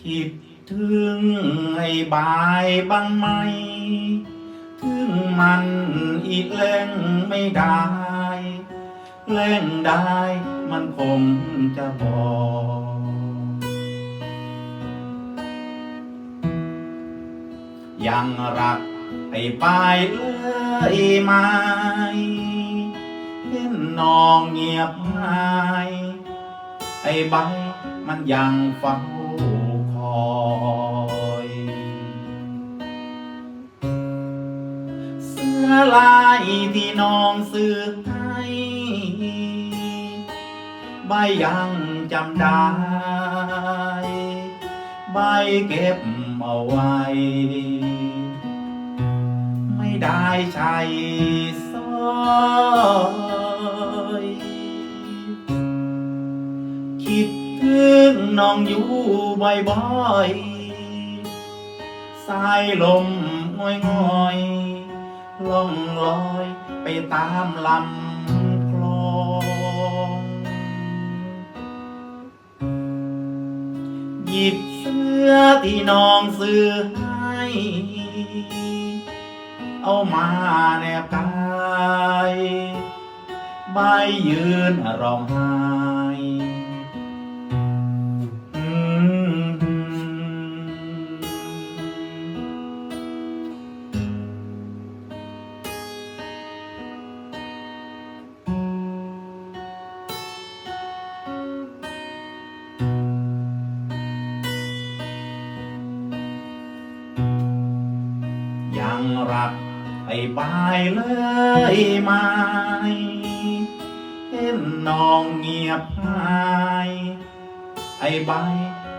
คิดถึงไอ้บายบ้างไหม ถึงมันอีกเล่งไม่ได้ เล่งได้มันคงจะบอกยังรักไอ้ปายเลยไหมเห็นน้องเงียบหาย ไอ้ใบมันยังเฝ้ ลายที่น้องซื้อให้ใบยังจำได้ ใบเก็บเอาไว้ ไม่ได้ใช้สอยคิดถึงน้องอยู่บ่อยๆสายลมง่อยง่อยๆ ล่องลอยไปตามลำคลอง หยิบเสื้อที่น้องซื้อให้ เอามาแนบกาย ใบยืนร้องไห้ งรักไอ้บายเลยไหมเห็นน้องเงียบหาย ไอ้ใบ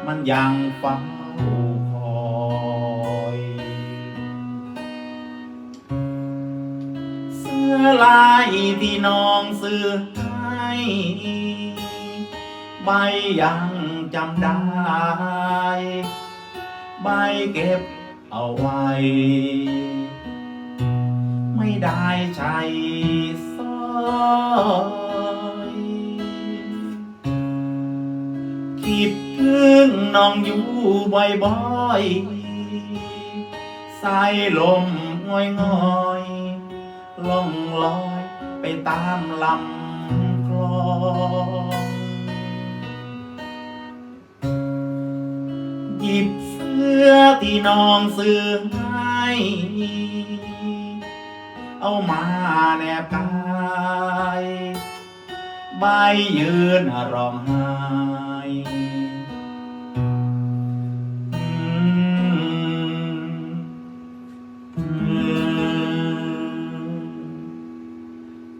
มันยังเฝ้คอยเสื้อลายที่น้องซื้อให้ใบยังจำได้ ใบเก็บ เอาไว้ ไม่ได้ใช้สอยคิดถึงน้องอยู่บ่อยๆสายลมง่อยง่อยๆล่องลอยไปตามลำ อที่น้องซื้อให้เอามาแนบกายใบยืนร้องไห้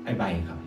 ไอใบครับ